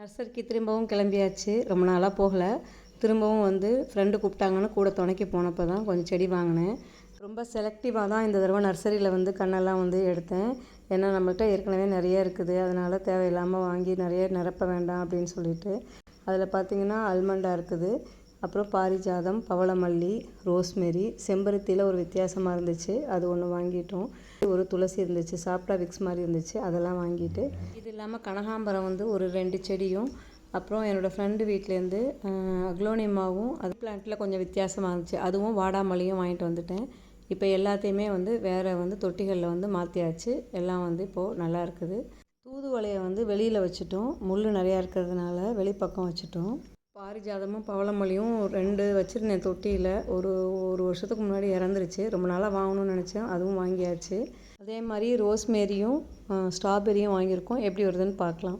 நர்சரிக்கு திரும்பவும் கிளம்பியாச்சு. ரொம்ப நாளாக போகல. திரும்பவும் வந்து ஃப்ரெண்டு கூப்பிட்டாங்கன்னு கூட துணைக்கி போனப்போ தான் கொஞ்சம் செடி வாங்கினேன். ரொம்ப செலக்டிவாக தான் இந்த தடவை நர்சரியில் வந்து கண்ணெல்லாம் வந்து எடுத்தேன். ஏன்னா நம்மள்கிட்ட ஏற்கனவே நிறைய இருக்குது. அதனால் தேவையில்லாமல் வாங்கி நிறைய நிரப்ப வேண்டாம் அப்படின்னு சொல்லிட்டு. அதில் பார்த்தீங்கன்னா அல்மண்டா இருக்குது. அப்புறம் பாரிஜாதம் பவளமல்லி ரோஸ்மெரி. செம்பருத்தியில் ஒரு வித்தியாசமாக இருந்துச்சு. அது ஒன்று வாங்கிட்டோம். ஒரு துளசி இருந்துச்சு. சாப்பிட்டா விக்ஸ் மாதிரி இருந்துச்சு. அதெல்லாம் வாங்கிட்டு. இது இல்லாமல் கனகாம்பரம் வந்து ஒரு ரெண்டு செடியும். அப்புறம் என்னோடய ஃப்ரெண்டு வீட்டிலேருந்து அக்லோனியமாவும் அது பிளான்ட்டில் கொஞ்சம் வித்தியாசமாக இருந்துச்சு. அதுவும் வாடாமல்லியும் வாங்கிட்டு வந்துட்டேன். இப்போ எல்லாத்தையுமே வந்து வேறு வந்து தொட்டிகளில் வந்து மாற்றியாச்சு எல்லாம் வந்து இப்போது நல்லா இருக்குது. தூதுவளையை வந்து வெளியில் வச்சுட்டோம். முள் நிறையா இருக்கிறதுனால வெளிப்பக்கம் வச்சுட்டோம். பாரிஜாதமும் பவளமல்லியும் ரெண்டு வச்சுருந்தேன் தொட்டியில். ஒரு ஒரு வருஷத்துக்கு முன்னாடி இறந்துருச்சு. ரொம்ப நாளாக வாங்கணும்னு நினச்சேன். அதுவும் வாங்கியாச்சு. அதே மாதிரி ரோஸ்மேரியும் ஸ்ட்ராபெரியும் வாங்கியிருக்கோம். எப்படி வருதுன்னு பார்க்கலாம்.